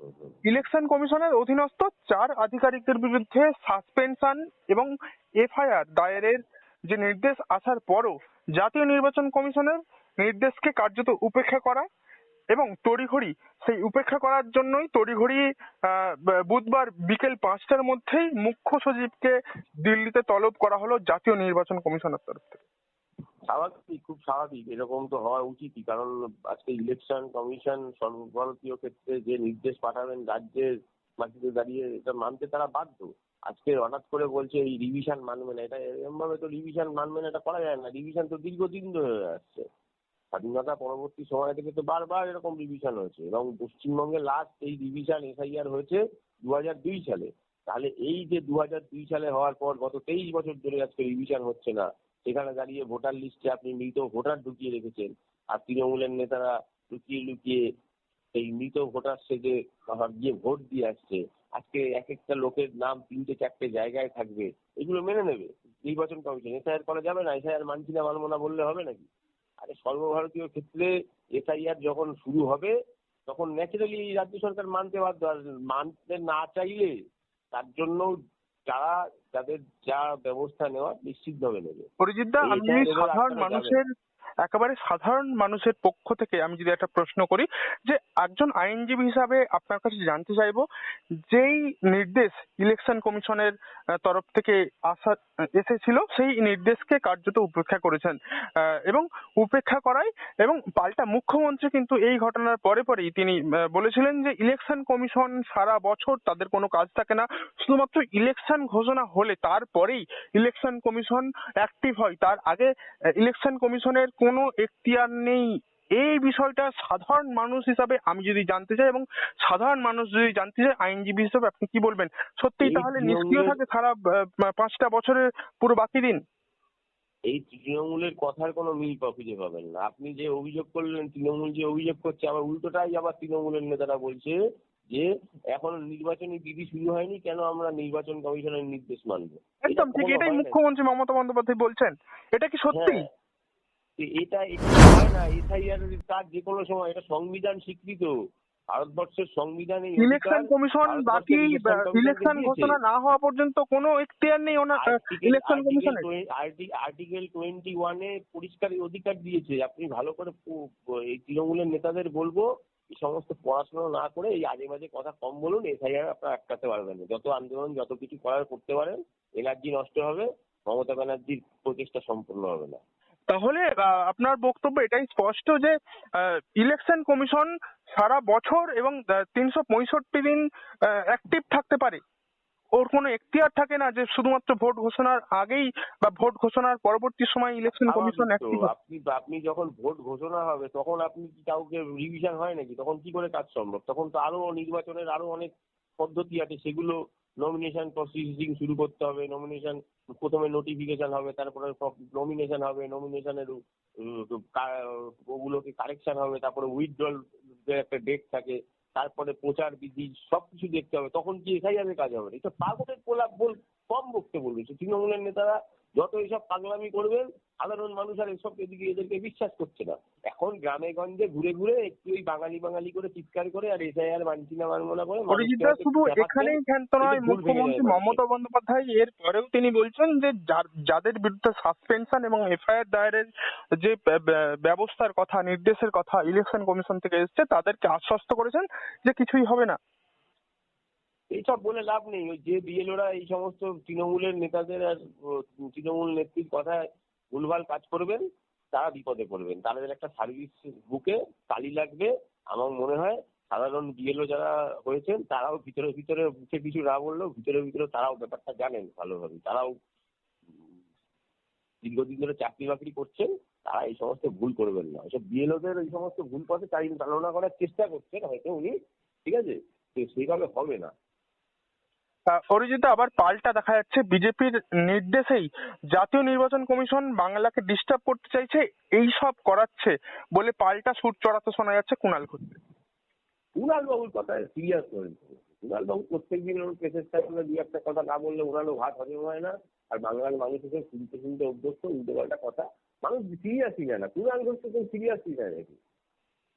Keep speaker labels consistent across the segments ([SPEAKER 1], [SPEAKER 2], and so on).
[SPEAKER 1] হুম।
[SPEAKER 2] Election কমিশনের অধীনস্থ চার আধিকারিকদের বিরুদ্ধে সাসপেনশন এবং এফআইআর দায়েরের যে নির্দেশ আসার পরও জাতীয় নির্বাচন কমিশনের নির্দেশকে কার্যত উপেক্ষা করা এবং তড়িঘড়ি সেই উপেক্ষা করার জন্যই তড়িঘড়ি আহ, বুধবার বিকেল পাঁচটার মধ্যেই মুখ্য সচিবকে দিল্লিতে তলব করা হলো জাতীয় নির্বাচন কমিশনের তরফ থেকে
[SPEAKER 1] স্বাভাবিক, খুব স্বাভাবিক। এরকম তো হওয়া উচিতই, কারণ আজকে ইলেকশন কমিশন সর্বভারতীয় ক্ষেত্রে যে নির্দেশ পাঠাবেন রাজ্যের মাটিতে দাঁড়িয়ে, এটা মানতে তারা বাধ্য। আজকে হঠাৎ করে বলছে এই রিভিশন মানবে না, এটা এরকম ভাবে তো রিভিশন মানবে না, এটা করা যায় না। রিভিশন তো দীর্ঘদিন ধরে আসছে। স্বাধীনতা পরবর্তী সময় থেকে তো বারবার এরকম রিভিশন হয়েছে এবং পশ্চিমবঙ্গে লাস্ট এই রিভিশন এসআইআর হয়েছে দু হাজার দুই সালে। তাহলে এই যে দু হাজার দুই সালে হওয়ার পর গত তেইশ বছর ধরে আজকে রিভিশন হচ্ছে না সেখানে দাঁড়িয়ে ভোটার লিস্টে আপনি মৃত ভোটার ঢুকিয়ে রেখেছেন আর তৃণমূলের নেতারা লুকিয়ে লুকিয়ে এই মৃত ভোটার সেজে গিয়ে ভোট দিয়ে আসছে। আজকে এক একটা লোকের নাম তিনটে চারটে জায়গায় থাকবে। এগুলো মেনে নেবে। নির্বাচন কমিশন। এসআইআর করা যাবে না? এসআইআর মানছি না, মানবো না বললে হবে নাকি? আরে সর্বভারতীয় ক্ষেত্রে এসআইআর যখন শুরু হবে, তখন ন্যাচারালি রাজ্য সরকার মানতে বাধ্য। আর মানতে না চাইলে তার জন্য যারা যাদের যা ব্যবস্থা নেওয়ার নিশ্চিতভাবে নেবে। দা
[SPEAKER 2] আমি সাধারণ মানুষের একেবারে সাধারণ মানুষের পক্ষ থেকে আমি যদি একটা প্রশ্ন করি যে একজন আইনজীবী হিসাবে আপনার কাছে জানতে চাইব, যেই নির্দেশ ইলেকশন কমিশনের তরফ থেকে আসা, এসেছিল, সেই নির্দেশকে কার্যত উপেক্ষা করেছেন। এবং উপেক্ষা করায় এবং পাল্টা মুখ্যমন্ত্রী কিন্তু এই ঘটনার পরে পরেই তিনি বলেছিলেন যে ইলেকশন কমিশন সারা বছর তাদের কোনো কাজ থাকে না। শুধুমাত্র ইলেকশন ঘোষণা হলে তারপরেই ইলেকশন কমিশন অ্যাক্টিভ হয়। তার আগে ইলেকশন কমিশনের কোনো এখতিয়ার নেই। এই বিষয়টা সাধারণ মানুষ হিসাবে আমি যদি জানতে চাই এবং সাধারণ মানুষ যদি জানতে চায় আইনজীবী হিসাবে আপনি কি বলবেন? সত্যি তাহলে নিষ্ক্রিয় থাকে সারা পাঁচটা বছরের পুরো বাকি দিন।
[SPEAKER 1] এই তৃণমূলের কথার কোনো মিল খুঁজে পাবেন না। আপনি যে অভিযোগ করলেন তৃণমূল যে অভিযোগ করছে আবার উল্টোটাই আবার তৃণমূলের নেতারা বলছে যে এখনও নির্বাচনী বিধি শুরু হয়নি কেন আমরা নির্বাচন কমিশনের নির্দেশ মানবো?
[SPEAKER 2] একদম ঠিক এটাই মুখ্যমন্ত্রী মমতা বন্দ্যোপাধ্যায় বলছেন। এটা কি সত্যি?
[SPEAKER 1] হ্যাঁ। এটা হয় না। এসআইআর কাজ যে কোনো সময় এটা সংবিধান স্বীকৃত। ভারতবর্ষের সংবিধানে
[SPEAKER 2] ইলেকশন কমিশন বাকি ইলেকশন ঘোষণা না হওয়া পর্যন্ত কোনো এখতিয়ার নেই ওনার ইলেকশন কমিশনের।
[SPEAKER 1] আর্টিকেল টোয়েন্টি ওয়ানে পরিষ্কার অধিকার দিয়েছে। আপনি ভালো করে এই তৃণমূলের নেতাদের বলব এই সমস্ত পড়াশোনা না করে এই আজে বাজে কথা কম বলুন এসআইআর আপনারা আটকাতে পারবেন না। যত আন্দোলন যত কিছু করার করতে পারেন এনার্জি নষ্ট হবে মমতা ব্যানার্জির প্রচেষ্টা সম্পূর্ণ হবে না।
[SPEAKER 2] তাহলে আহ, আপনার বক্তব্য এটাই স্পষ্ট যে ইলেকশন কমিশন সারা বছর এবং তিনশো পঁয়ষট্টি দিন অ্যাক্টিভ থাকতে পারে। ওর কোনো এখতিয়ার থাকে না যে শুধুমাত্র ভোট ঘোষণার আগেই বা ভোট ঘোষণার পরবর্তী সময় ইলেকশন কমিশন
[SPEAKER 1] স্বাভাবিক
[SPEAKER 2] অ্যাক্টিভ
[SPEAKER 1] তো, আপনি আপনি যখন ভোট ঘোষণা হবে তখন আপনি কি কাউকে রিভিশন হয় নাকি? তখন কি করে কাজ সম্ভব? তখন তো আরও নির্বাচনের আরও অনেক পদ্ধতি আছে সেগুলো নমিনেশন প্রসিডিং শুরু করতে হবে নমিনেশন প্রথমে নোটিফিকেশন হবে, তারপরে নমিনেশন হবে নমিনেশনের ওগুলোকে কারেকশন হবে, তারপরে উইথড্রল একটা ডেট থাকে, তারপরে প্রচার বিধি, সবকিছু দেখতে হবে, তখন কি এসআইআর কাজ হবে? এটা পাগলের কোলাপ বল কম বকতে বলবে তৃণমূলের নেতারা যত এইসব পাগলামি করবেন সাধারণ মানুষ আর এসব এদিকে এদেরকে বিশ্বাস করছে না। এখন গ্রামে গঞ্জে ঘুরে ঘুরে একটু ওই বাঙালি বাঙালি করে চিৎকার করে আর এসআইআর মানছি না মানবো না
[SPEAKER 2] অরিজিৎদা শুধু এখানেই ক্ষান্ত নয় মুখ্যমন্ত্রী মমতা বন্দ্যোপাধ্যায় এর পরেও তিনি বলছেন যে যাদের বিরুদ্ধে সাসপেনশন এবং এফআইআর দায়েরের যে ব্য- ব্য- ব্যবস্থার কথা নির্দেশের কথা ইলেকশন কমিশন থেকে এসেছে তাদেরকে আশ্বস্ত করেছেন যে কিছুই হবে না।
[SPEAKER 1] এইসব বলে লাভ নেই। ওই যে বিএলওরা এই সমস্ত তৃণমূলের নেতাদের আর তৃণমূল নেত্রীর কথায় ভুলভাল কাজ করবেন, তারা বিপদে পড়বেন। তাদের একটা সার্ভিস বুকে তালি লাগবে। আমার মনে হয় সাধারণ বিএলও যারা হয়েছেন, তারাও ভিতরে ভিতরে মুখে কিছু না বললেও ভিতরে ভিতরে তারাও ব্যাপারটা জানেন ভালোভাবে। তারাও দীর্ঘদিন ধরে চাকরি বাকরি করছেন, তারা এই সমস্ত ভুল করবেন না। এসব বিএলওদের এই সমস্ত ভুল পথে চালনা করার চেষ্টা করছেন, হয়তো উনি, ঠিক আছে? তো সেইভাবে হবে না।
[SPEAKER 2] আহ, অরিজিৎ আবার পাল্টা দেখা যাচ্ছে। বিজেপির নির্দেশেই জাতীয় নির্বাচন কমিশন বাংলাকে ডিস্টার্ব করতে চাইছে এই সব করাচ্ছে বলে পাল্টা সুর চড়াতে শোনা যাচ্ছে কুণাল ঘুরতে
[SPEAKER 1] কুণাল বাবুর কথায় করেন কুণাল বাবু প্রত্যেকদিন ওর কেসের সাথে দু একটা কথা না বললে ওনারও ভাত হজম হয় না। আর বাংলার মানুষ শুনতে শুনতে অভ্যস্ত উল্টো পাল্টা কথা। মানুষ সিরিয়াসই নেয় না। কুণাল ঘোষ তো সিরিয়াসই নেয় নাকি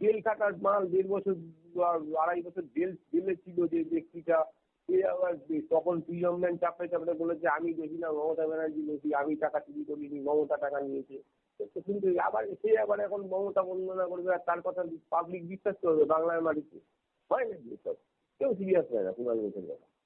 [SPEAKER 1] জেল খাটার মাল দেড় বছর আড়াই বছর জেল জেলে ছিল যে ব্যক্তিটা সে আবার তখন প্রিয়ম্যান চাপে চাপড়ে বলেছে, আমি দেখি না মমতা ব্যানার্জি দেখি আমি টাকা চুরি করিনি, মমতা টাকা নিয়েছে। কিন্তু আবার সে আবার এখন মমতা বন্দনা করবে আর তার কথা পাবলিক বিশ্বাস করবে বাংলার মাটিতে। হয় নাকি এসব? কেউ সিরিয়াস হয় না কুণাল ঘোষের কথা।